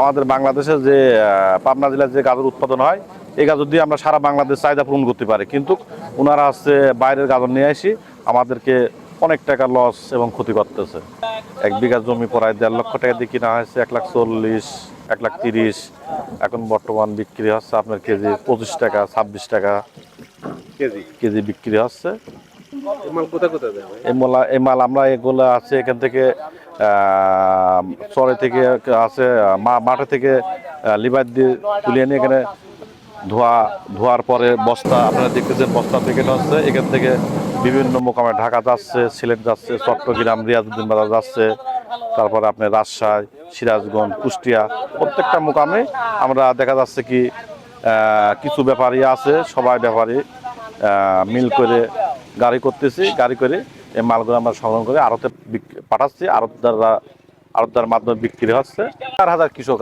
আমাদের বাংলাদেশে যে পাবনা জেলায় যে গাজর উৎপাদন হয়, এই গাজর দিয়ে আমরা সারা বাংলাদেশ চাহিদা পূরণ করতে পারি। কিন্তু ওনারা হচ্ছে বাইরের গাজর নিয়ে আসি, আমাদেরকে অনেক টাকা লস এবং ক্ষতি করতেছে। এক বিঘা জমি প্রায় দেড় লক্ষ টাকা দিয়ে কিনা হয়েছে, এক লাখ চল্লিশ, এক লাখ তিরিশ। এখন বর্তমান বিক্রি হচ্ছে আপনার কেজি পঁচিশ টাকা, ছাব্বিশ টাকা কেজি কেজি বিক্রি হচ্ছে। এই মাল? এই মাল আমরা এগুলো আছে এখান থেকে চরে থেকে আছে মাঠে থেকে লিভার দিয়ে তুলিয়ে নিয়ে এখানে ধোয়া, ধোয়ার পরে বস্তা, আপনারা দেখতেছেন বস্তা থেকে হচ্ছে এখান থেকে বিভিন্ন মোকামে ঢাকা যাচ্ছে, সিলেট যাচ্ছে, চট্টগ্রাম, রিয়াজউদ্দিন বাজার যাচ্ছে তারপরে আপনার রাজশাহী, সিরাজগঞ্জ, কুষ্টিয়া, প্রত্যেকটা মোকামে আমরা দেখা যাচ্ছে কি কিছু ব্যাপারী আছে, সবাই ব্যাপারী মিল করে গাড়ি করতেছি, গাড়ি করে এই মালগুলো আমরা সংগ্রহ করে আড়তে পাঠাচ্ছি, আড়তদাররা, আড়তদার মাধ্যমে বিক্রি হচ্ছে। চার হাজার কৃষক